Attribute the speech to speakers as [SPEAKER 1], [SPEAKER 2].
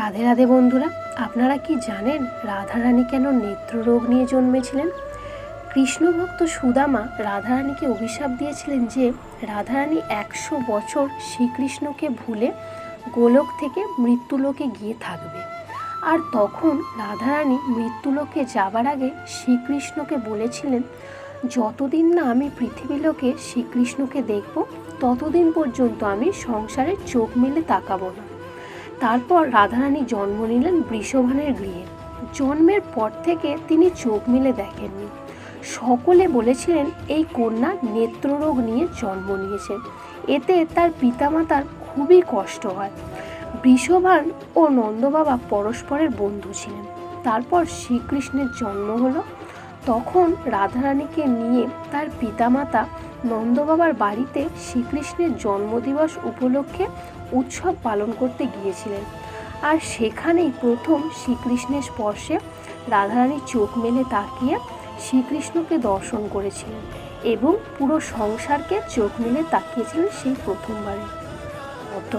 [SPEAKER 1] রাধে রাধে বন্ধুরা, আপনারা কি জানেন রাধারানী কেন নেত্ররোগ নিয়ে জন্মেছিলেন? কৃষ্ণভক্ত সুদামা রাধারানীকে অভিশাপ দিয়েছিলেন যে রাধারানী একশো বছর শ্রীকৃষ্ণকে ভুলে গোলক থেকে মৃত্যুলোকে গিয়ে থাকবে। আর তখন রাধারানী মৃত্যুলোকে যাবার আগে শ্রীকৃষ্ণকে বলেছিলেন, যতদিন না আমি পৃথিবীলোকে শ্রীকৃষ্ণকে দেখব, ততদিন পর্যন্ত আমি সংসারে চোখ মেলে তাকাবো না। তারপর রাধারানী জন্ম নিলেন বৃষভানের গৃহে। জন্মের পর থেকে তিনি চোখ মেলে দেখেননি। সকলে বলেছিলেন, এই কন্যা নেত্ররোগ নিয়ে জন্ম নিয়েছে। এতে তার পিতামাতার খুবই কষ্ট হয়। বৃষভান ও নন্দবাবা পরস্পরের বন্ধু ছিলেন। তারপর শ্রীকৃষ্ণের জন্ম হলো। তখন রাধারানীকে নিয়ে তার পিতামাতা নন্দবাবার বাড়িতে শ্রীকৃষ্ণের জন্মদিবস উপলক্ষে উৎসব পালন করতে গিয়েছিলেন। আর সেখানেই প্রথম শ্রীকৃষ্ণের স্পর্শে রাধারানীর চোখ মেলে তাকিয়ে শ্রীকৃষ্ণকে দর্শন করেছিলেন এবং পুরো সংসারকে চোখ মেলে তাকিয়েছিলেন সেই প্রথমবারে। মতো